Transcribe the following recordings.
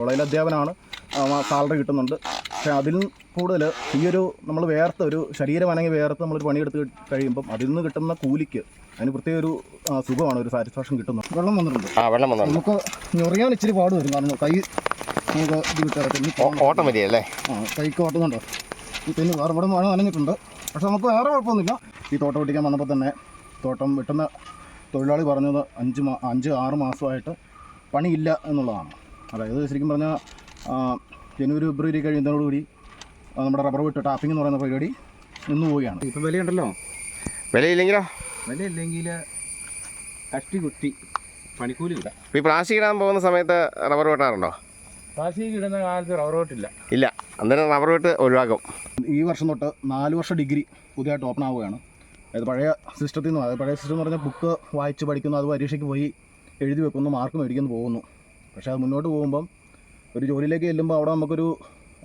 കോളേജിൽ അധ്യാപനമാണ് സാലറി കിട്ടുന്നുണ്ട്. പക്ഷേ അതിൽ കൂടുതൽ ഈ ഒരു നമ്മൾ വേർത്ത് ഒരു ശരീരം അനങ്ങി വേർത്ത് നമ്മളൊരു പണിയെടുത്ത് കഴിയുമ്പം അതിൽ നിന്ന് കിട്ടുന്ന കൂലിക്ക് അതിന് പ്രത്യേക ഒരു സുഖമാണ് ഒരു സാറ്റിസ്ഫാക്ഷൻ കിട്ടുന്നത് വെള്ളം വന്നിട്ടുണ്ട്. ആ വെള്ളം വന്നുണ്ട് നമുക്ക് ഞൊറിയാൻ ഇച്ചിരി പാട് വരും. കാരണം കൈ നമുക്ക് ഇത് കിട്ടാറുണ്ട് ഓട്ടം വരികയല്ലേ ആ കൈക്ക് ഓട്ടുന്നുണ്ടോ പിന്നെ വേറെ ഇവിടെ മഴ നനഞ്ഞിട്ടുണ്ട്. പക്ഷെ നമുക്ക് വേറെ കുഴപ്പമൊന്നുമില്ല. ഈ തോട്ടം വെട്ടിക്കാൻ വന്നപ്പോൾ തന്നെ തോട്ടം വെട്ടുന്ന തൊഴിലാളി പറഞ്ഞത് അഞ്ച് മാ അഞ്ച് ആറ് മാസമായിട്ട് പണിയില്ല എന്നുള്ളതാണ്. അതായത് ശരിക്കും പറഞ്ഞാൽ ജനുവരി ഫെബ്രുവരി കഴിയുന്നതോടുകൂടി നമ്മുടെ റബ്ബർ വിട്ട് ടാപ്പിംഗ് എന്ന് പറയുന്ന പരിപാടി നിന്ന് പോവുകയാണ്. ഇപ്പം വിലയുണ്ടല്ലോ? വിലയില്ലെങ്കിലോ? വിലയില്ലെങ്കിൽ കഷ്ടി കുത്തി പണിക്കൂലി ഇല്ല ഇപ്പൊ ഈ പ്ലാസ്റ്റിക് ഇടാൻ പോകുന്ന സമയത്ത് റബ്ബർ വെട്ടാറുണ്ടോ? പ്ലാസ്റ്റിക് ഇടുന്ന കാലത്ത് റബ്ബർ വെട്ടില്ല. ഇല്ല. അന്നേരം റബ്ബർ വെട്ട് ഒഴിവാക്കും. ഈ വർഷം തൊട്ട് നാല് വർഷം ഡിഗ്രി പുതിയതായിട്ട് ഓപ്പൺ ആവുകയാണ്. അതായത് പഴയ സിസ്റ്റത്തിൽ നിന്ന് അതായത് പഴയ സിസ്റ്റം എന്ന് പറഞ്ഞാൽ ബുക്ക് വായിച്ച് പഠിക്കുന്നു അത് പരീക്ഷയ്ക്ക് പോയി എഴുതി വെക്കുന്നു മാർക്ക് മേടിക്കുന്നു പോകുന്നു. പക്ഷേ അത് മുന്നോട്ട് പോകുമ്പം ഒരു ജോലിയിലേക്ക് ചെല്ലുമ്പോൾ അവിടെ നമുക്കൊരു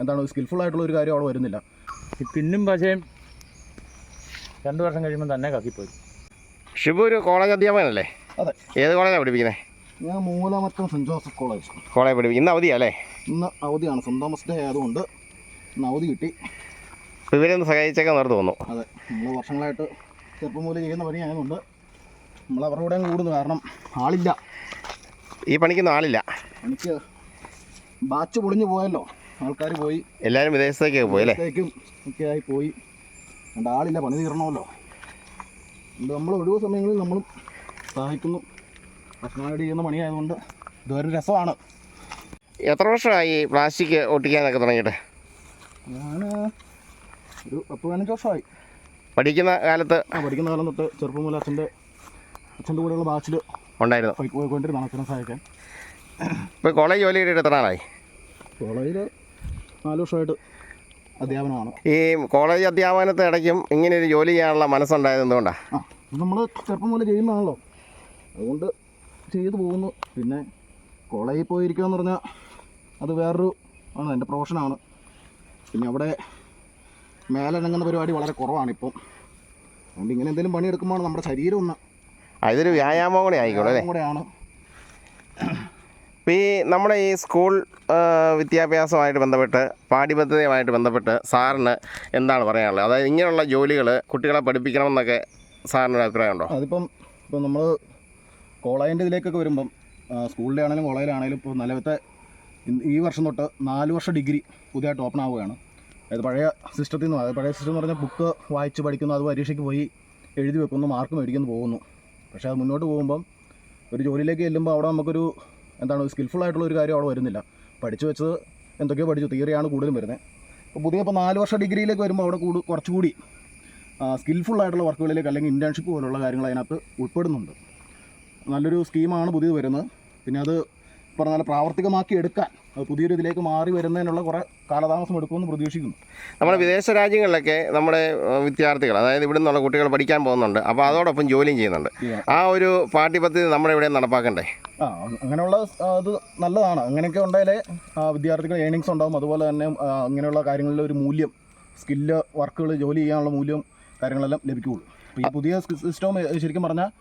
എന്താണ് സ്കിൽഫുൾ ആയിട്ടുള്ള ഒരു കാര്യം അവിടെ വരുന്നില്ല. പിന്നും പക്ഷേ രണ്ട് വർഷം കഴിയുമ്പോൾ തന്നെ കത്തിപ്പോയി. ഷിബു ഒരു കോളേജ് അധ്യാപകനല്ലേ? അതെ. ഏത് കോളേജാണ് പഠിപ്പിക്കുന്നത് ഞാൻ Moolamattam saint Joseph college college പഠിപ്പിക്കും ഇന്ന് അവധിയല്ലേ? ഇന്ന് അവധിയാണ്. സെന്റ് തോമസ് ഡേ ആയതുകൊണ്ട് ഇന്ന് അവധി കിട്ടി. ഇവരെ ഒന്ന് സഹായിച്ചേക്കാൻ നേരത്തെ തോന്നുന്നു അതെ. നമ്മൾ വർഷങ്ങളായിട്ട് ചെറുപ്പം മുതൽ ചെയ്യുന്ന പണി ആയതുകൊണ്ട് നമ്മൾ അവരുടെ കൂടെ കൂടുന്നു. കാരണം ആളില്ല. ഈ പണിക്കൊന്നും ആളില്ല. എനിക്ക് ബാച്ച് പൊളിഞ്ഞു പോയല്ലോ. ആൾക്കാർ പോയി. എല്ലാവരും വിദേശത്തേക്കൊക്കെ പോയി അല്ലേ? ഒക്കെ ആയി പോയി. അതുകൊണ്ട് ആളില്ല പണി തീരണമല്ലോ നമ്മൾ ഒഴിവ് സമയങ്ങളിൽ നമ്മളും സഹായിക്കുന്നു. ഭക്ഷണമായിട്ട് ചെയ്യുന്ന പണിയായതുകൊണ്ട് ഇതൊരു രസമാണ്. എത്ര വർഷമായി പ്ലാസ്റ്റിക് ഒട്ടിക്കാനൊക്കെ തുടങ്ങിയിട്ട്? ഞാൻ ഒരു പത്ത് പതിനഞ്ച് വർഷമായി. പഠിക്കുന്ന കാലത്ത് ആ പഠിക്കുന്ന കാലം തൊട്ട് ചെറുപ്പം മുതൽ അച്ഛന്റെ അച്ഛന്റെ കൂടെയുള്ള ബാച്ചിൽ ഉണ്ടായിരുന്നു. പോയി പോയിക്കൊണ്ടിരുന്നാണ് അച്ഛനെ സഹായിക്കാൻ. ഇപ്പോൾ കോളേജ് ജോലി ചെയ്തിട്ട് എത്ര നാളായി? കോളേജിൽ നാല് വർഷമായിട്ട് അധ്യാപനമാണ്. ഈ കോളേജ് അധ്യാപനത്തെ ഇടയ്ക്കും ഇങ്ങനെ ഒരു ജോലി ചെയ്യാനുള്ള മനസ്സുണ്ടായത് എന്തുകൊണ്ടാണ് ആ നമ്മൾ ചെറുപ്പം മുതൽ ചെയ്യുന്നതാണല്ലോ. അതുകൊണ്ട് ചെയ്തു പോകുന്നു. പിന്നെ കോളേജിൽ പോയിരിക്കുക എന്ന് പറഞ്ഞാൽ അത് വേറൊരു ആണ് എന്റെ പ്രൊഫഷനാണ്. പിന്നെ അവിടെ മേലനങ്ങുന്ന പരിപാടി വളരെ കുറവാണ് ഇപ്പം അതുകൊണ്ട് ഇങ്ങനെ എന്തെങ്കിലും പണിയെടുക്കുമ്പോൾ നമ്മുടെ ശരീരം ഒന്ന് ഇതൊരു വ്യായാമം കൂടെ ആയിക്കോളും അല്ലേ? കൂടെയാണ് ഈ നമ്മുടെ ഈ സ്കൂൾ വിദ്യാഭ്യാസമായിട്ട് ബന്ധപ്പെട്ട് പാഠ്യപദ്ധതിയുമായിട്ട് ബന്ധപ്പെട്ട് സാറിന് എന്താണ് പറയാനുള്ളത്? അതായത് ഇങ്ങനെയുള്ള ജോലികൾ കുട്ടികളെ പഠിപ്പിക്കണം പഠിപ്പിക്കണമെന്നൊക്കെ സാറിനൊരു അഭിപ്രായമുണ്ടോ? അതിപ്പം ഇപ്പം നമ്മൾ കോളേജിന്റെ ഇതിലേക്കൊക്കെ വരുമ്പം സ്കൂളിന്റെ സ്കൂളിലെ ആണെങ്കിലും കോളേജിലാണെങ്കിലും ഇപ്പോൾ നിലവിലത്തെ ഈ വർഷം തൊട്ട് നാല് വർഷം ഡിഗ്രി പുതിയതായിട്ട് ഓപ്പൺ ആവുകയാണ്. അതായത് പഴയ സിസ്റ്റത്തിൽ നിന്ന് അതായത് പഴയ സിസ്റ്റം എന്ന് പറഞ്ഞാൽ ബുക്ക് വായിച്ച് പഠിക്കുന്നു അത് പരീക്ഷയ്ക്ക് പോയി എഴുതി വെക്കുന്നു മാർക്ക് മേടിക്കുന്നു പോകുന്നു. പക്ഷേ അത് മുന്നോട്ട് പോകുമ്പം ഒരു ജോലിയിലേക്ക് ചെല്ലുമ്പോൾ അവിടെ നമുക്കൊരു എന്താണ് സ്കിൽഫുൾ ആയിട്ടുള്ള ഒരു കാര്യം അവിടെ വരുന്നില്ല. പഠിച്ചു വെച്ചത് എന്തൊക്കെയോ പഠിച്ചു തിയറിയാണ് കൂടുതലും വരുന്നത് അപ്പോൾ പുതിയ ഇപ്പോൾ നാല് വർഷ ഡിഗ്രിയിലേക്ക് വരുമ്പോൾ അവിടെ കൂടു കുറച്ചുകൂടി സ്കിൽഫുൾ ആയിട്ടുള്ള വർക്കുകളിലേക്ക് അല്ലെങ്കിൽ ഇന്റേൺഷിപ്പ് പോലുള്ള കാര്യങ്ങൾ അതിനകത്ത് ഉൾപ്പെടുന്നുണ്ട്. നല്ലൊരു സ്കീമാണ് പുതിയത് വരുന്നത്. പിന്നെ അത് പറഞ്ഞാൽ പ്രാവർത്തികമാക്കി എടുക്കാൻ പുതിയൊരു ഇതിലേക്ക് മാറി വരുന്നതിനുള്ള കുറേ കാലതാമസം എടുക്കുമെന്ന് പ്രതീക്ഷിക്കുന്നു. നമ്മുടെ വിദേശ രാജ്യങ്ങളിലൊക്കെ നമ്മുടെ വിദ്യാർത്ഥികൾ അതായത് ഇവിടെ നിന്നുള്ള കുട്ടികൾ പഠിക്കാൻ പോകുന്നുണ്ട്. അപ്പോൾ അതോടൊപ്പം ജോലിയും ചെയ്യുന്നുണ്ട്. ആ ഒരു പാഠ്യപദ്ധതി നമ്മുടെ ഇവിടെ നടപ്പാക്കണ്ടേ? ആ അങ്ങനെയുള്ള അത് നല്ലതാണ്. അങ്ങനെയൊക്കെ ഉണ്ടായാലേ വിദ്യാർത്ഥികൾ ഏണിങ്സ് ഉണ്ടാവും. അതുപോലെ തന്നെ അങ്ങനെയുള്ള കാര്യങ്ങളിൽ ഒരു മൂല്യം സ്കില്ല് വർക്കുകൾ ജോലി ചെയ്യാനുള്ള മൂല്യം കാര്യങ്ങളെല്ലാം ലഭിക്കുകയുള്ളൂ. അപ്പോൾ ഈ പുതിയ സിസ്റ്റം ശരിക്കും പറഞ്ഞാൽ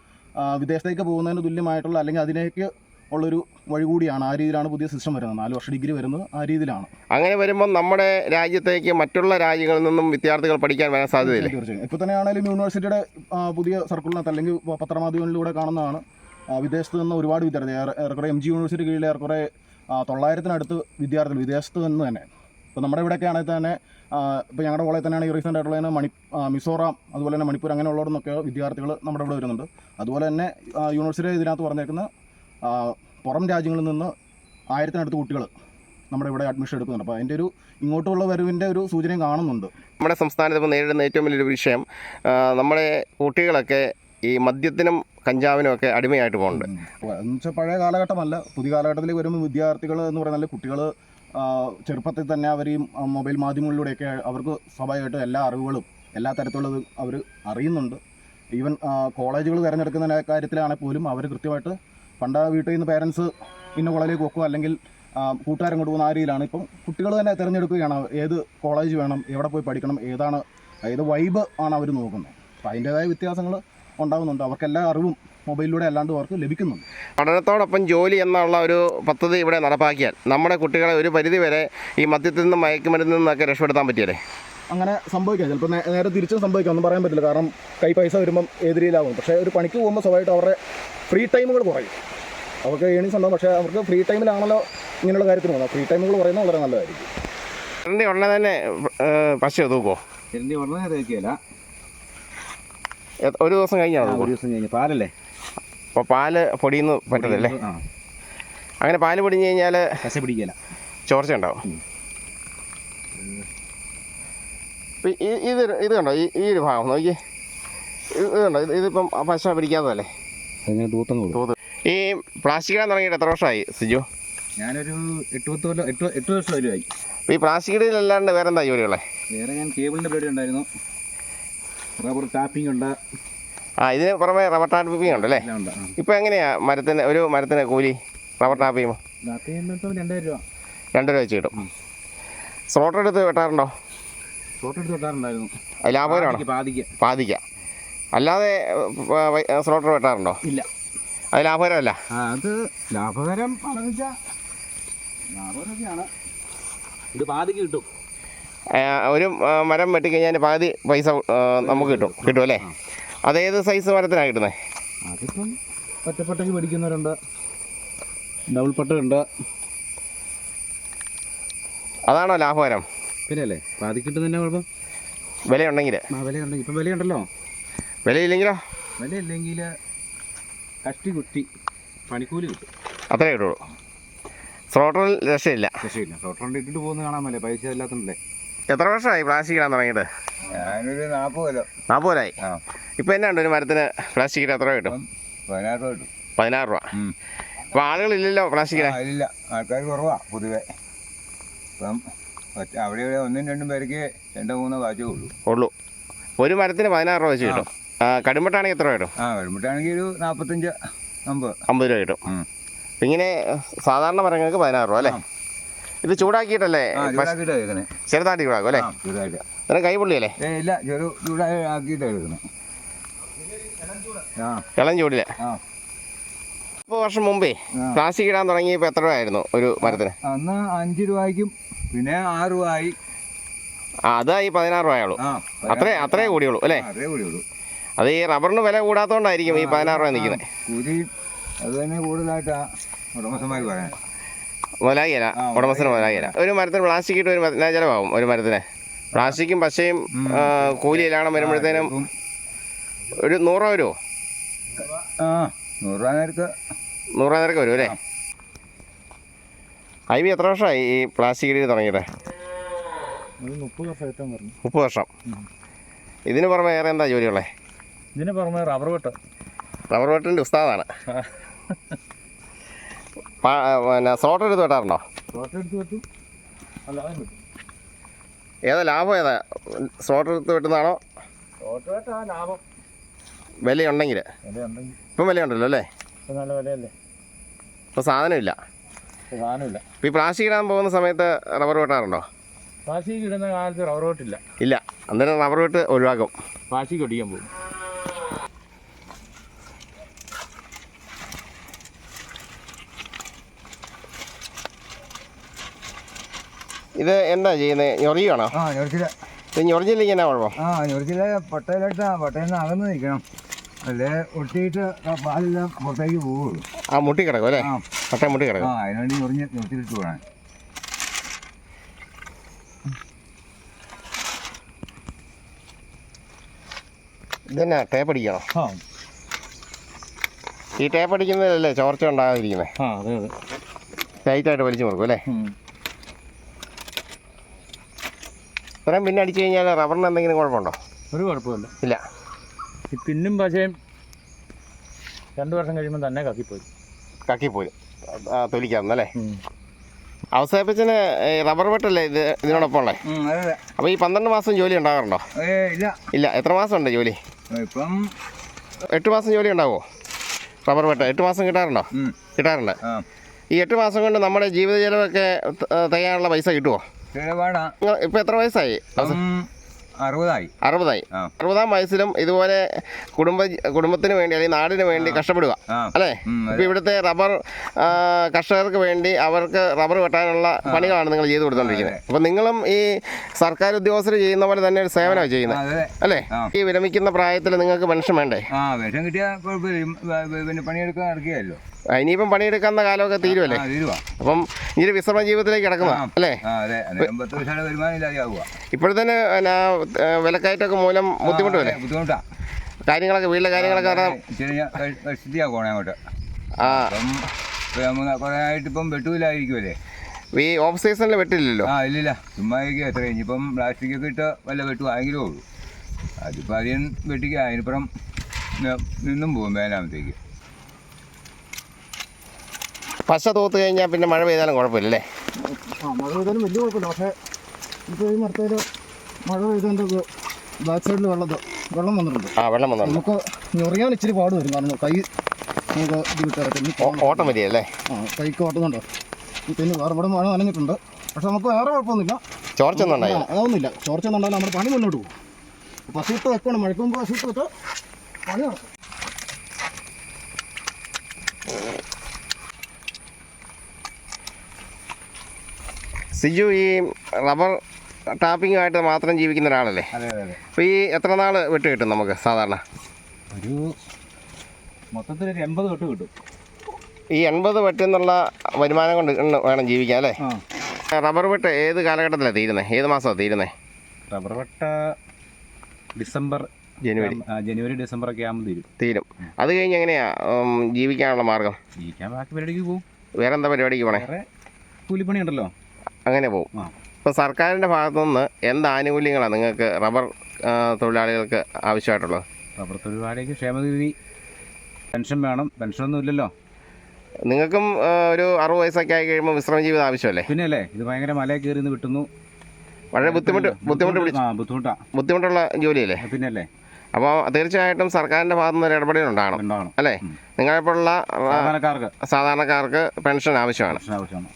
വിദേശത്തേക്ക് പോകുന്നതിന് തുല്യമായിട്ടുള്ള അല്ലെങ്കിൽ അതിലേക്ക് ഉള്ളൊരു വഴി കൂടിയാണ് ആ രീതിയിലാണ് പുതിയ സിസ്റ്റം വരുന്നത്. നാല് വർഷം ഡിഗ്രി വരുന്നത് ആ രീതിയിലാണ്. അങ്ങനെ വരുമ്പോൾ നമ്മുടെ രാജ്യത്തേക്ക് മറ്റുള്ള രാജ്യങ്ങളിൽ നിന്നും വിദ്യാർത്ഥികൾ പഠിക്കാൻ വരാൻ സാധ്യതയില്ല? തീർച്ചയായും ഇപ്പോൾ തന്നെ ആണെങ്കിലും യൂണിവേഴ്സിറ്റിയുടെ പുതിയ സർക്കിളിനകത്ത് അല്ലെങ്കിൽ പത്രമാധ്യമങ്ങളിലൂടെ കാണുന്നതാണ്. വിദേശത്ത് നിന്ന് ഒരുപാട് വിദ്യാർത്ഥി ഏറെ- ഏറെക്കുറെ എം ജി യൂണിവേഴ്സിറ്റി കീഴിൽ ഏറെക്കുറെ തൊള്ളായിരത്തിനടുത്ത് വിദ്യാർത്ഥികൾ വിദേശത്ത് നിന്ന് തന്നെ. ഇപ്പോൾ നമ്മുടെ ഇവിടെയൊക്കെ ആണെങ്കിൽ തന്നെ ഇപ്പോൾ ഞങ്ങളുടെ കോളേജിൽ തന്നെയാണ് ഈ റീസെന്റ് ആയിട്ടുള്ള മണി മിസോറാം അതുപോലെ തന്നെ മണിപ്പൂർ അങ്ങനെയുള്ളവരെന്നൊക്കെ വിദ്യാർത്ഥികൾ നമ്മുടെ ഇവിടെ വരുന്നുണ്ട്. അതുപോലെ തന്നെ യൂണിവേഴ്സിറ്റി ഇതിനകത്ത് പറഞ്ഞേക്കുന്ന പുറം രാജ്യങ്ങളിൽ നിന്ന് ആയിരത്തിനടുത്ത് കുട്ടികൾ നമ്മുടെ ഇവിടെ അഡ്മിഷൻ എടുക്കുന്നുണ്ട്. അപ്പോൾ അതിന്റെ ഒരു ഇങ്ങോട്ടുള്ള വരവിന്റെ ഒരു സൂചനയും കാണുന്നുണ്ട്. നമ്മുടെ സംസ്ഥാനത്ത് ഇപ്പോൾ നേരിടുന്ന ഏറ്റവും വലിയൊരു വിഷയം നമ്മുടെ കുട്ടികളൊക്കെ ഈ മദ്യത്തിനും കഞ്ചാവിനും ഒക്കെ അടിമയായിട്ട് പോകുന്നുണ്ട്. എന്ന് വെച്ചാൽ പഴയ കാലഘട്ടമല്ല. പുതിയ കാലഘട്ടത്തിലേക്ക് വരുമ്പോൾ വിദ്യാർത്ഥികൾ എന്ന് പറഞ്ഞാൽ കുട്ടികൾ ചെറുപ്പത്തിൽ തന്നെ അവർ ഈ മൊബൈൽ മാധ്യമങ്ങളിലൂടെയൊക്കെ അവർക്ക് സ്വാഭാവികമായിട്ടും എല്ലാ അറിവുകളും എല്ലാ തരത്തിലുള്ളത് അവർ അറിയുന്നുണ്ട്. ഈവൻ കോളേജുകൾ തിരഞ്ഞെടുക്കുന്ന കാര്യത്തിലാണെങ്കിൽ പോലും അവർ കൃത്യമായിട്ട് പണ്ട് വീട്ടിൽ നിന്ന് പേരൻസ് ഇന്ന കോളേജിലേക്ക് വെക്കുക അല്ലെങ്കിൽ കൂട്ടുകാരും കൂട്ടുകാരൻ കൊണ്ടുപോകുന്ന ആ രീതിയിലാണ്. ഇപ്പം കുട്ടികൾ തന്നെ തിരഞ്ഞെടുക്കുകയാണ് ഏത് കോളേജ് വേണം എവിടെ പോയി പഠിക്കണം ഏതാണ് ഏത് വൈബ് ആണ് അവർ നോക്കുന്നത്. അപ്പം അതിന്റേതായ വ്യത്യാസങ്ങൾ ഉണ്ടാകുന്നുണ്ട്. അവർക്ക് എല്ലാ അറിവും മൊബൈലിലൂടെ അല്ലാണ്ട് അവർക്ക് ലഭിക്കുന്നുണ്ട്. പഠനത്തോടൊപ്പം ജോലി എന്നുള്ള ഒരു പദ്ധതി ഇവിടെ നടപ്പാക്കിയാൽ നമ്മുടെ കുട്ടികളെ ഒരു പരിധി വരെ ഈ മദ്യത്തിൽ നിന്നും മയക്കുമരുന്നിൽ നിന്നൊക്കെ രക്ഷപ്പെടുത്താൻ പറ്റിയല്ലേ? അങ്ങനെ സംഭവിക്കാം. ചിലപ്പോൾ നേരെ തിരിച്ചും സംഭവിക്കാം. ഒന്നും പറയാൻ പറ്റില്ല. കാരണം കൈ പൈസ വരുമ്പം ഏത് രീതിയിലാവും. പക്ഷേ ഒരു പണിക്ക് പോകുമ്പോൾ സ്വഭാവമായിട്ട് അവരുടെ ഫ്രീ ടൈമുകൾ കുറയും. അവർക്ക് ഏണിങ്സ് ഉണ്ടാവും. പക്ഷേ അവർക്ക് ഫ്രീ ടൈമിലാണല്ലോ ഇങ്ങനെയുള്ള കാര്യത്തിന് പോകുന്നത്. ഫ്രീ ടൈമുകൾ പറയുന്നത് വളരെ നല്ലതായിരിക്കും. ഇതിന്റെ ഉടനെ തന്നെ പശു തൂക്കോ ഇതിന്റെ ഉടനെ തേക്കിയല്ല ഒരു ദിവസം കഴിഞ്ഞാണോ ഒരു ദിവസം കഴിഞ്ഞ്. പാലല്ലേ? അപ്പോൾ പാൽ പൊടിയുന്നു പറ്റത്തില്ലേ? അങ്ങനെ പാൽ പൊടിഞ്ഞ് കഴിഞ്ഞാൽ പശ പിടിക്കല. ചോർച്ച ഉണ്ടാവും. ഈ ഇത് ഇത് കണ്ടോ? ഈ ഈ ഒരു ഭാഗം നോക്കി ഇത് കണ്ടോ? ഇത് ഇതിപ്പം പശ പിടിക്കാത്തതല്ലേ? അങ്ങനെ തൂത്തം. കൊടുക്കും ഈ ഈ പ്ലാസ്റ്റിക്കിടാൻ തുടങ്ങിയിട്ട് എത്ര വർഷമായി സിജു? ഞാനൊരു എട്ട് പത്ത് കൊല്ലം എട്ട് എട്ട് വർഷം വരുമായി ഈ പ്ലാസ്റ്റിക് പ്ലാസ്റ്റിക്കിടയിലല്ലാണ്ട് വേറെ എന്താ ജോലികളെ? വേറെ ഞാൻ കേബിളിന്റെ പരിപാടി ഉണ്ടായിരുന്നു. റബ്ബർ ടാപ്പിംഗ് ഉണ്ട്. ആ ഇതിന് പുറമെ റബ്ബർ ടാപ്പിംഗ് ഉണ്ട് അല്ലേ? ഇപ്പൊ ഇപ്പോൾ എങ്ങനെയാ മരത്തിന് ഒരു മരത്തിന് കൂലി റബ്ബർ ടാപ്പ് ചെയ്യുമ്പോൾ ടാപ്പ് ചെയ്യുമ്പോൾ രണ്ടായിരം രൂപ. രണ്ട് രൂപ വെച്ച് കിട്ടും. സ്ലോട്ടർ എടുത്ത് വെട്ടാറുണ്ടോ? ഫോട്ടോ എടുത്ത് വെട്ടാറുണ്ടായിരുന്നു. ലാഭകരമാണ്? പാതിക്ക്. അല്ലാതെ സ്ലോട്ടർ വെട്ടാറുണ്ടോ? ഇല്ല. അത് ലാഭകരമല്ല. അത് ലാഭകരം ലാഭകരമൊക്കെയാണ്. ഇത് പാതി കിട്ടും. ഒരു മരം വെട്ടിക്കഴിഞ്ഞാൽ പാതി പൈസ നമുക്ക് കിട്ടും. കിട്ടും അല്ലേ? അതേത് സൈസ് മരത്തിനാണ് കിട്ടുന്നത് അതിപ്പം പച്ചപ്പട്ടയ്ക്ക് മേടിക്കുന്നവരുണ്ട് ഡബിൾ പട്ടയുണ്ട് അതാണോ ലാഭകരം? പിന്നെ അല്ലേ? പാതി കിട്ടുന്നതന്നെ കുഴപ്പം? വിലയുണ്ടെങ്കിൽ ആ വിലയുണ്ടെങ്കിൽ ഇപ്പം വിലയുണ്ടല്ലോ. വിലയില്ലെങ്കിലോ? വിലയില്ലെങ്കിൽ കഷ്ടി കുത്തി പണിക്കൂലി കിട്ടും. അത്രേ കിട്ടുള്ളൂ. സ്ലോട്ടറിൽ രക്ഷയില്ല. രക്ഷയില്ല. സ്ലോട്ടറിൽ ഇട്ടിട്ട് പോകുന്ന കാണാൻ മേലെ പൈസ ഇല്ലാത്തല്ലേ എത്ര വർഷമായി പ്ലാസ്റ്റിക് ഇടാൻ തുടങ്ങിയിട്ട്? ഞാനൊരു നാൽപ്പത് കൊല്ലം. നാൽപ്പതിനായി ആ. ഇപ്പം എന്നാ ഉണ്ട് ഒരു മരത്തിന് പ്ലാസ്റ്റിക് എത്ര കിട്ടും? പതിനാറ് രൂപ കിട്ടും. പതിനാറ് രൂപ. അപ്പം അപ്പോൾ ആളുകളില്ലല്ലോ പ്ലാസ്റ്റിക്കിനെ ഇല്ല. ആൾക്കാർ കുറവാ പൊതുവെ. ഇപ്പം അവിടെ ഇവിടെ ഒന്നും രണ്ടും പേർക്ക് രണ്ടോ മൂന്നോ കാച്ചേ ഉള്ളൂ. ഉള്ളൂ. ഒരു മരത്തിന് പതിനാറ് രൂപ വെച്ച് കിട്ടും. ആ, കടുമ്പട്ടാണെങ്കിൽ എത്ര രൂപ കിട്ടും? ആ കടുമ്പട്ടാണെങ്കിൽ ഒരു നാൽപ്പത്തഞ്ച് അമ്പത്. അമ്പത് രൂപ കിട്ടും. ഇങ്ങനെ സാധാരണ മരങ്ങൾക്ക് പതിനാറ് രൂപ അല്ലേ? ഇത് ചൂടാക്കിയിട്ടല്ലേ? ചെറുതായിട്ട് ചൂടാക്കും അല്ലേ? അന്നേരം കൈ പൊള്ളിയല്ലേ ഏ ഇല്ല ചെറു ചൂടാക്കിയിട്ടാണ് ഇളം ചൂടില്ല. ഇപ്പോൾ വർഷം മുമ്പേ. പ്ലാസ്റ്റിക് ഇടാൻ തുടങ്ങിയപ്പോൾ എത്ര രൂപയായിരുന്നു ഒരു മരത്തിന്? അന്ന് അഞ്ച് രൂപയ്ക്കും പിന്നെ ആറ് രൂപ ആയി. അതായി അതാ ഈ പതിനാറ് രൂപയുള്ളൂ അത്രേ അത്രേ കൂടിയുള്ളൂ അല്ലേ? ആ, അതേ കൂടിയുള്ളൂ. അത് ഈ റബ്ബറിന് വില കൂടാത്തോണ്ടായിരിക്കും ഈ പതിനാറ് രൂപ നിൽക്കുന്നത് കൂലി അത് തന്നെ കൂടുതലായിട്ടാ ഉടമസ്ഥന്മാർ പറയാൻ മുതലാകിയല്ല ആ, ഉടമസ്ഥന് മുതലാകിയല്ല ഒരു മരത്തിന് പ്ലാസ്റ്റിക് ഇട്ട് ഒരു മരത്തിന് ചിലവാകും ഒരു മരത്തിന്. പ്ലാസ്റ്റിക്കും പശയും കൂലിയിലാണ് വരുമ്പോഴത്തേനും ഒരു നൂറ് രൂപ വരുമോ നൂറ് രൂപ നേരത്ത്. നൂറ് രൂപ നിരക്ക് വരും അല്ലേ? ഐ വി എത്ര വർഷമായി ഈ പ്ലാസ്റ്റിക് ഇടി തുടങ്ങിയിട്ട് മുപ്പത് വർഷം. ഇതിന് പുറമെ വേറെ എന്താ ജോലിയുള്ളത് ഇതിന് പുറമെ റബ്ബർ വെട്ട്. റബ്ബർ വെട്ടിന്റെ ഉസ്താദാണ്. പിന്നെ സോട്ട് എടുത്ത് വെട്ടാറുണ്ടോ? എടുത്ത് വെട്ടും. ഏതാ ലാഭം ഏതാ? സോട്ട് എടുത്ത് വെട്ടുന്നതാണോ? വെട്ടാ ലാഭം. വിലയുണ്ടെങ്കിൽ. ഇപ്പം വിലയുണ്ടല്ലോ അല്ലേ? ഇപ്പം നല്ല വിലയല്ലേ? ഇപ്പോൾ സാധനമില്ല. ഇപ്പം സാധനമില്ല. ഇപ്പം ഈ പ്ലാസ്റ്റിക് ഇടാൻ പോകുന്ന സമയത്ത് റബ്ബർ വെട്ടാറുണ്ടോ? പ്ലാസ്റ്റിക് ഇടുന്ന കാലത്ത് റബ്ബർ വെട്ടില്ല. ഇല്ല. അന്നേരം റബ്ബർ വെട്ട് ഒഴിവാക്കും. പ്ലാസ്റ്റിക് ഒടിക്കാൻ പോകും. ഇത് എന്താ ചെയ്യുന്നത് ഞൊറിയാണോ ആ ഞൊറിച്ചില്ല ഇത് ഞൊറിഞ്ഞില്ലെങ്കിൽ എന്നാ കുഴപ്പം? ആ ഞൊറിച്ചില്ല പട്ടയിലിട്ട് പട്ടയിൽ നിന്ന് അകന്ന് നിൽക്കണം അല്ലേ? ഒട്ടിയിട്ട് ആ പാലെല്ലാം പുറത്തേക്ക് പോവുള്ളൂ. ആ മുട്ടി കിടക്കും അല്ലേ? ആ. പട്ടയം മുട്ടി ആ കിടക്കും അതിനുവേണ്ടി ഞൊറിഞ്ഞ് ഞൊറിച്ചിലിട്ട് പോകണം. ഇതന്നെ ടേപ്പ് അടിക്കണോ? ആ. ഈ ടേപ്പ് അടിക്കുന്നതല്ലേ ചോർച്ച ഉണ്ടാകാതിരിക്കുന്നത് ആ ടൈറ്റായിട്ട് വലിച്ചു കൊടുക്കും അല്ലേ? ഇത്രയും പിന്നെ അടിച്ചു കഴിഞ്ഞാൽ റബ്ബറിന് എന്തെങ്കിലും കുഴപ്പമുണ്ടോ? ഒരു കുഴപ്പമില്ല. ഇല്ല. പിന്നും പക്ഷേ രണ്ട് വർഷം കഴിയുമ്പോൾ തന്നെ കക്കിപ്പോയി. കക്കിപ്പോയി. തൊലിക്കാന്നല്ലേ തൊലിക്കാവുന്നല്ലേ അവസാനിപ്പിച്ചതിന് റബ്ബർ വെട്ടല്ലേ ഇത് ഇതിനോടൊപ്പം ഉള്ളത് അപ്പോൾ ഈ പന്ത്രണ്ട് മാസം ജോലി ഉണ്ടാകാറുണ്ടോ? ഇല്ല. ഇല്ല. എത്ര മാസം ഉണ്ട് ജോലി ഇപ്പം എട്ട് മാസം ജോലി ഉണ്ടാവുമോ റബ്ബർ വെട്ട എട്ട് മാസം കിട്ടാറുണ്ടോ? കിട്ടാറുണ്ട്. ഈ എട്ട് മാസം കൊണ്ട് നമ്മുടെ ജീവിത ചെലവൊക്കെ തയ്യാറുള്ള പൈസ കിട്ടുമോ നിങ്ങൾ എത്ര വയസ്സായി? ഇപ്പം അറുപതായി. അറുപതായി. അറുപതാം വയസ്സിലും ഇതുപോലെ കുടുംബ കുടുംബത്തിന് വേണ്ടി അല്ലെങ്കിൽ നാടിന് വേണ്ടി കഷ്ടപ്പെടുക അല്ലേ? ഇപ്പൊ ഇവിടുത്തെ റബ്ബർ കർഷകർക്ക് വേണ്ടി അവർക്ക് റബ്ബർ വെട്ടാനുള്ള പണികളാണ് നിങ്ങൾ ചെയ്തു കൊടുത്തോണ്ടിരിക്കുന്നത്. അപ്പൊ നിങ്ങളും ഈ സർക്കാർ ഉദ്യോഗസ്ഥർ ചെയ്യുന്ന പോലെ തന്നെ ഒരു സേവനമാണ് ചെയ്യുന്നത് അല്ലേ? ഈ വിരമിക്കുന്ന പ്രായത്തിൽ നിങ്ങൾക്ക് മനുഷ്യൻ വേണ്ടേ? വിഷം കിട്ടിയാൽ പണിയെടുക്കാൻ ഇനിയിപ്പം പണിയെടുക്കുന്ന കാലമൊക്കെ തീരുമല്ലേ അപ്പം ഇനി വിശ്രമ ജീവിതത്തിലേക്ക് കിടക്കുന്ന. അല്ലേ? ഇപ്പോഴത്തന്നെ വിലക്കയറ്റൊക്കെ വിലക്കയറ്റമൊക്കെ മൂലം ബുദ്ധിമുട്ടല്ലേ ബുദ്ധിമുട്ടാ കാര്യങ്ങളൊക്കെ വീട്ടിലെ കാര്യങ്ങളൊക്കെ അങ്ങോട്ട്. ആ. അപ്പം ഇപ്പം കുറേ ആയിട്ട് ഇപ്പം വെട്ടൂലായിരിക്കുമല്ലേ ഈ ഓഫ് സീസണിൽ വെട്ടില്ലല്ലോ? ആ ഇല്ലില്ല. ചുമ്മാ ഇരിക്കുക എത്ര ഇനിയിപ്പം പ്ലാസ്റ്റിക് ഒക്കെ ഇട്ട് വല്ല വെട്ടു ആയെങ്കിലും ഉള്ളൂ. അതിപ്പോൾ അധികം വെട്ടിക്കുക അതിനിപ്പുറം നിന്നും പോകും വേനാമത്തേക്ക് പശ തോത്ത് കഴിഞ്ഞാൽ പിന്നെ മഴ പെയ്താലും കുഴപ്പമില്ലല്ലേ? ആ മഴ പെയ്താലും വലിയ കുഴപ്പമില്ല. പക്ഷേ ഇപ്പോൾ ഈ മരത്തേൽ മഴ പെയ്തതിന്റെ ബാക്ക് സൈഡിൽ വെള്ളം വെള്ളം വന്നിട്ടുണ്ട്. ആ വെള്ളം വന്നുണ്ട് നമുക്ക് ഞൊറിയാൻ ഇച്ചിരി പാട് വരും. കാരണം കൈ നമുക്ക് ഇത് ഓട്ടം വരികയല്ലേ ആ കൈക്ക് ഓട്ടുന്നുണ്ട് പിന്നെ വേറെ ഇവിടെ മഴ നനഞ്ഞിട്ടുണ്ട്. പക്ഷെ നമുക്ക് വേറെ കുഴപ്പമൊന്നുമില്ല. ചോർച്ചൊന്നും ഉണ്ടായി അതൊന്നുമില്ല. ചോർച്ച ഉണ്ടായാലും നമ്മുടെ പണി മുന്നോട്ട് പോകും. പശുവിട്ട് വെക്കണം മഴക്കുമ്പോൾ പശുവിട്ട് വെച്ചാൽ പണി നടക്കും സിജു ഈ റബ്ബർ ടാപ്പിങ്ങുമായിട്ട് മാത്രം ജീവിക്കുന്ന ഒരാളല്ലേ? അപ്പോൾ ഈ എത്ര നാൾ വെട്ട് കിട്ടും നമുക്ക് സാധാരണ? ഒരു മൊത്തത്തിൽ ഒരു എൺപത് വെട്ട് കിട്ടും. ഈ എൺപത് വെട്ടെന്നുള്ള വരുമാനം കൊണ്ട് വേണം ജീവിക്കാൻ അല്ലേ? റബ്ബർ വെട്ട് ഏത് കാലഘട്ടത്തിലാണ് തീരുന്നത് ഏത് മാസമാണ് തീരുന്നത് റബ്ബർ വെട്ട ഡിസംബർ ജനുവരി. ജനുവരി ഡിസംബർ ഒക്കെ ആകുമ്പോൾ തീരും. തീരും. അത് കഴിഞ്ഞ് എങ്ങനെയാണ് ജീവിക്കാനുള്ള മാർഗം? ജീവിക്കാൻ ബാക്കി പരിപാടിക്ക് പോകും വേറെ എന്താ പരിപാടിക്ക് പോണേ? കൂലിപ്പണി ഉണ്ടല്ലോ. അങ്ങനെ പോകും. ഇപ്പോൾ സർക്കാരിന്റെ ഭാഗത്തു നിന്ന് എന്ത് ആനുകൂല്യങ്ങളാണ് നിങ്ങൾക്ക് റബ്ബർ തൊഴിലാളികൾക്ക് ആവശ്യമായിട്ടുള്ളത്? റബ്ബർ തൊഴിലാളിക്ക് ക്ഷേമനിധി പെൻഷൻ വേണം. പെൻഷനൊന്നും ഇല്ലല്ലോ. നിങ്ങൾക്കും ഒരു അറുപത് വയസ്സൊക്കെ ആയി കഴിയുമ്പോൾ വിശ്രമ ജീവിതം ആവശ്യമല്ലേ? പിന്നെ അല്ലേ ഇത് ഭയങ്കര മല കയറി നിന്ന് വിട്ടുന്നു വളരെ ബുദ്ധിമുട്ട് ബുദ്ധിമുട്ട് ബുദ്ധിമുട്ടാണ് ബുദ്ധിമുട്ടുള്ള ജോലിയല്ലേ? പിന്നല്ലേ അപ്പോൾ തീർച്ചയായിട്ടും സർക്കാരിന്റെ ഭാഗത്തു നിന്ന് ഒരു ഇടപെടൽ ഉണ്ടാകണം. അല്ലേ? നിങ്ങളെപ്പോലുള്ള സാധാരണക്കാർക്ക്. സാധാരണക്കാർക്ക് പെൻഷൻ ആവശ്യമാണ്. പെൻഷൻ ആവശ്യമാണ്.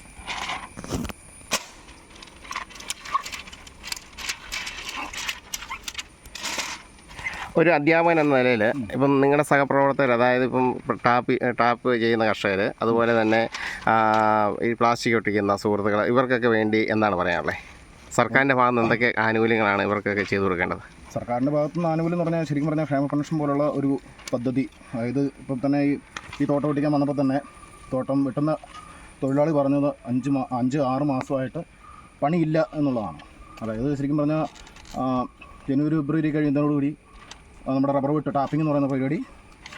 ഒരു അധ്യാപകൻ എന്ന നിലയിൽ ഇപ്പം നിങ്ങളുടെ സഹപ്രവർത്തകർ അതായത് ഇപ്പം ടാപ്പ് ടാപ്പ് ചെയ്യുന്ന കർഷകർ അതുപോലെ തന്നെ ഈ പ്ലാസ്റ്റിക് ഒട്ടിക്കുന്ന സുഹൃത്തുക്കൾ ഇവർക്കൊക്കെ വേണ്ടി എന്താണ് പറയാനുള്ളത് സർക്കാരിന്റെ ഭാഗത്ത് നിന്ന് എന്തൊക്കെ ആനുകൂല്യങ്ങളാണ് ഇവർക്കൊക്കെ ചെയ്തു കൊടുക്കേണ്ടത്? സർക്കാരിന്റെ ഭാഗത്തു നിന്ന് ആനുകൂല്യം എന്ന് പറഞ്ഞാൽ ശരിക്കും പറഞ്ഞാൽ ക്ഷേമ പെൻഷൻ പോലുള്ള ഒരു പദ്ധതി അതായത് ഇപ്പം തന്നെ ഈ ഈ തോട്ടം ഒട്ടിക്കാൻ വന്നപ്പോൾ തന്നെ തോട്ടം വെട്ടുന്ന തൊഴിലാളി പറഞ്ഞത് അഞ്ച് മാ അഞ്ച് ആറ് മാസമായിട്ട് പണിയില്ല എന്നുള്ളതാണ്. അതായത് ശരിക്കും പറഞ്ഞാൽ ജനുവരി ഫെബ്രുവരി കഴിയുന്നതോടുകൂടി നമ്മുടെ റബ്ബർ വിട്ട് ടാപ്പിംഗ് എന്ന് പറയുന്ന പരിപാടി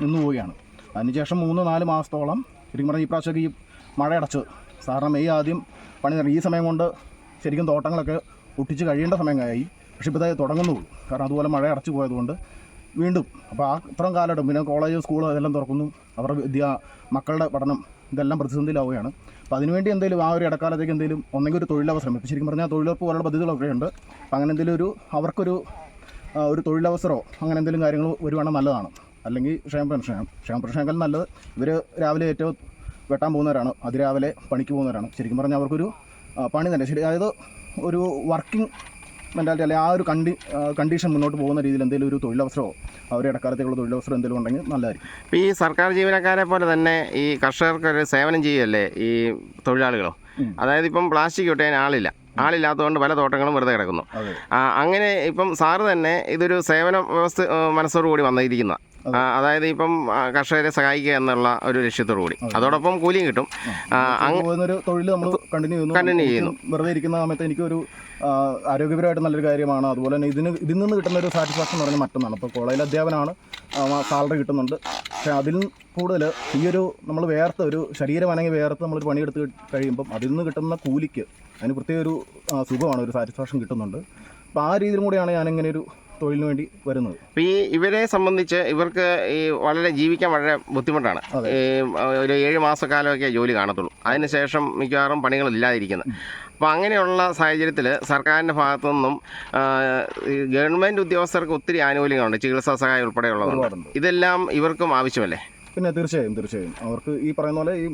നിന്നു പോവുകയാണ്. അതിനുശേഷം മൂന്ന് നാല് മാസത്തോളം ശരിക്കും പറഞ്ഞാൽ ഈ പ്രാവശ്യമൊക്കെ ഈ മഴ അടച്ച്. സാറിന് മെയ് ആദ്യം പണി തുടങ്ങി ഈ സമയം കൊണ്ട് ശരിക്കും തോട്ടങ്ങളൊക്കെ ഒട്ടിച്ച് കഴിയേണ്ട സമയമായി പക്ഷേ ഇപ്പോൾ തുടങ്ങുന്നുള്ളൂ. കാരണം അതുപോലെ മഴ അടച്ചു പോയതുകൊണ്ട് വീണ്ടും. അപ്പോൾ ആ ഇത്രയും കാലഘട്ടം പിന്നെ കോളേജ് സ്കൂൾ അതെല്ലാം തുറക്കുന്നു. അവരുടെ വിദ്യ മക്കളുടെ പഠനം ഇതെല്ലാം പ്രതിസന്ധിയിലാവുകയാണ്. അപ്പോൾ അതിനുവേണ്ടി എന്തെങ്കിലും ആ ഒരു ഇടക്കാലത്തേക്ക് എന്തെങ്കിലും ഒന്നെങ്കിൽ ഒരു തൊഴിലവസരം. ഇപ്പോൾ ശരിക്കും പറഞ്ഞാൽ തൊഴിലുറപ്പ് പോലുള്ള പദ്ധതികളൊക്കെ ഉണ്ട് അപ്പോൾ അങ്ങനെ എന്തെങ്കിലും ഒരു അവർക്കൊരു ഒരു തൊഴിലവസരമോ അങ്ങനെ എന്തെങ്കിലും കാര്യങ്ങൾ വരുവാണെങ്കിൽ നല്ലതാണ്. അല്ലെങ്കിൽ ക്ഷേമ പെൻഷൻ ക്ഷേമ പെൻഷനേക്കാൾ നല്ലത് ഇവർ രാവിലെ ഏറ്റവും വെട്ടാൻ പോകുന്നവരാണ് അതിരാവിലെ പണിക്ക് പോകുന്നവരാണ്. ശരിക്കും പറഞ്ഞാൽ അവർക്കൊരു പണി തന്നെ. ശരി അതായത് ഒരു വർക്കിംഗ് മെന്റാലിറ്റി അല്ലെങ്കിൽ ആ ഒരു കണ്ടി കണ്ടീഷൻ മുന്നോട്ട് പോകുന്ന രീതിയിൽ എന്തെങ്കിലും ഒരു തൊഴിലവസരമോ അവർ ഇടക്കാലത്തേക്കുള്ള തൊഴിലവസരം എന്തെങ്കിലും ഉണ്ടെങ്കിൽ നല്ലതായിരിക്കും. ഇപ്പോൾ ഈ സർക്കാർ ജീവനക്കാരെ പോലെ തന്നെ ഈ കർഷകർക്ക് ഒരു സേവനം ചെയ്യുമല്ലേ ഈ തൊഴിലാളികളോ? അതായത് ഇപ്പം പ്ലാസ്റ്റിക് ഒട്ടിയാൻ ആളില്ല. ആളില്ലാത്തതുകൊണ്ട് പല തോട്ടങ്ങളും വെറുതെ കിടക്കുന്നു. അങ്ങനെ ഇപ്പം സാറ് തന്നെ ഇതൊരു സേവന വ്യവസ്ഥ മനസ്സോടുകൂടി വന്നിരിക്കുന്ന അതായത് ഇപ്പം കർഷകരെ സഹായിക്കുക എന്നുള്ള ഒരു ലക്ഷ്യത്തോടു കൂടി. അതോടൊപ്പം കൂലിയും കിട്ടും. കണ്ടിന്യൂ ചെയ്യുന്നു. വെറുതെ ഇരിക്കുന്ന സമയത്ത് എനിക്കൊരു ആരോഗ്യപരമായിട്ട് നല്ലൊരു കാര്യമാണ്. അതുപോലെ തന്നെ ഇതിന് ഇതിൽ നിന്ന് കിട്ടുന്ന ഒരു സാറ്റിസ്ഫാക്ഷൻ എന്ന് പറയുന്നത് മറ്റൊന്നാണ്. അപ്പോൾ കോളേജിൽ അധ്യാപനമാണ് സാലറി കിട്ടുന്നുണ്ട്. പക്ഷേ അതിൽ കൂടുതൽ ഈ ഒരു നമ്മൾ വേർത്ത് ഒരു ശരീരം അനങ്ങി വേർത്ത് നമ്മൾ പണിയെടുത്ത് കഴിയുമ്പം അതിൽ നിന്ന് കിട്ടുന്ന കൂലിക്ക് അതിന് പ്രത്യേക ഒരു സുഖമാണ് ഒരു സാറ്റിസ്ഫാക്ഷൻ കിട്ടുന്നുണ്ട്. അപ്പോൾ ആ രീതിയിലും കൂടിയാണ് ഞാനിങ്ങനെ ഒരു തൊഴിലിന് വേണ്ടി വരുന്നത്. അപ്പോൾ ഈ ഇവരെ സംബന്ധിച്ച് ഇവർക്ക് ഈ വളരെ ജീവിക്കാൻ വളരെ ബുദ്ധിമുട്ടാണ്. ഈ ഒരു ഏഴ് മാസക്കാലമൊക്കെ ജോലി കാണത്തുള്ളൂ. അതിനുശേഷം മിക്കവാറും പണികളില്ലാതിരിക്കുന്നത്. അപ്പോൾ അങ്ങനെയുള്ള സാഹചര്യത്തിൽ സർക്കാരിന്റെ ഭാഗത്തു നിന്നും ഗവൺമെന്റ് ഉദ്യോഗസ്ഥർക്ക് ഒത്തിരി ആനുകൂല്യങ്ങളുണ്ട് ചികിത്സാ സഹായം ഉൾപ്പെടെയുള്ളതുണ്ട് ഇതെല്ലാം ഇവർക്കും ആവശ്യമല്ലേ? പിന്നെ തീർച്ചയായും തീർച്ചയായും. അവർക്ക് ഈ പറയുന്ന പോലെ ഈ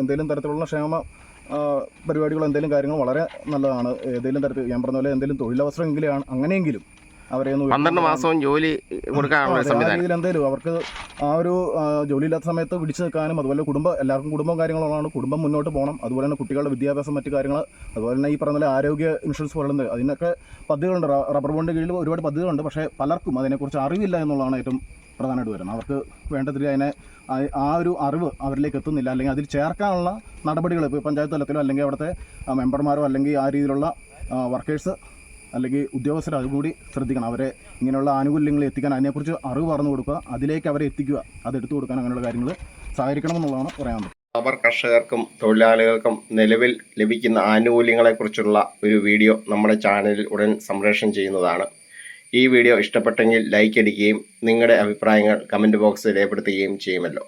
എന്തെങ്കിലും തരത്തിലുള്ള ക്ഷേമ പരിപാടികൾ പരിപാടികളോ എന്തെങ്കിലും കാര്യങ്ങൾ വളരെ നല്ലതാണ്. ഏതെങ്കിലും തരത്തിൽ ഞാൻ പറഞ്ഞ പോലെ എന്തെങ്കിലും തൊഴിലവസരം എങ്കിലാണ് അങ്ങനെയെങ്കിലും അവരെ ഒന്ന് പന്ത്രണ്ട് മാസവും ജോലി കൊടുക്കാനുള്ള സംവിധാനം. രീതിയിൽ എന്തെങ്കിലും അവർക്ക് ആ ഒരു ജോലി ഇല്ലാത്ത സമയത്ത് പിടിച്ചു നിൽക്കാനും അതുപോലെ കുടുംബം എല്ലാവർക്കും കുടുംബം കാര്യങ്ങളുള്ളതാണ്. കുടുംബം മുന്നോട്ട് പോകണം. അതുപോലെ തന്നെ കുട്ടികളുടെ വിദ്യാഭ്യാസം മറ്റു കാര്യങ്ങൾ അതുപോലെ തന്നെ ഈ പറഞ്ഞ ആരോഗ്യ ഇൻഷുറൻസ് പോലുണ്ട് അതിനൊക്കെ പദ്ധതികളുണ്ട്. റബ്ബർ ബോണ്ട് കീഴിൽ ഒരുപാട് പദ്ധതികളുണ്ട്. പക്ഷേ പലർക്കും അതിനെക്കുറിച്ച് അറിവില്ല എന്നുള്ളതാണ് ഏറ്റവും പ്രധാനമായിട്ട് വരുന്നത്. അവർക്ക് വേണ്ടതിൽ അതിനെ ആ- ആ ഒരു അറിവ് അവരിലേക്ക് എത്തുന്നില്ല. അല്ലെങ്കിൽ അതിൽ ചേർക്കാനുള്ള നടപടികൾ ഇപ്പോൾ പഞ്ചായത്ത് തലത്തിലോ അല്ലെങ്കിൽ അവിടുത്തെ മെമ്പർമാരോ അല്ലെങ്കിൽ ആ രീതിയിലുള്ള വർക്കേഴ്സ് അല്ലെങ്കിൽ ഉദ്യോഗസ്ഥർ അതുകൂടി ശ്രദ്ധിക്കണം. അവരെ ഇങ്ങനെയുള്ള ആനുകൂല്യങ്ങൾ എത്തിക്കാൻ അതിനെക്കുറിച്ച് അറിവ് പറഞ്ഞു കൊടുക്കുക. അതിലേക്ക് അവരെ എത്തിക്കുക. അത് എടുത്തു കൊടുക്കാൻ അങ്ങനെയുള്ള കാര്യങ്ങൾ സഹകരിക്കണം എന്നുള്ളതാണ് പറയാൻ റബ്ബർ കർഷകർക്കും തൊഴിലാളികൾക്കും നിലവിൽ ലഭിക്കുന്ന ആനുകൂല്യങ്ങളെക്കുറിച്ചുള്ള ഒരു വീഡിയോ നമ്മുടെ ചാനലിൽ ഉടൻ സംപ്രേഷണം ചെയ്യുന്നതാണ്. ഈ വീഡിയോ ഇഷ്ടപ്പെട്ടെങ്കിൽ ലൈക്ക് അടിക്കുകയും നിങ്ങളുടെ അഭിപ്രായങ്ങൾ കമന്റ് ബോക്സിൽ രേഖപ്പെടുത്തുകയും ചെയ്യുമല്ലോ.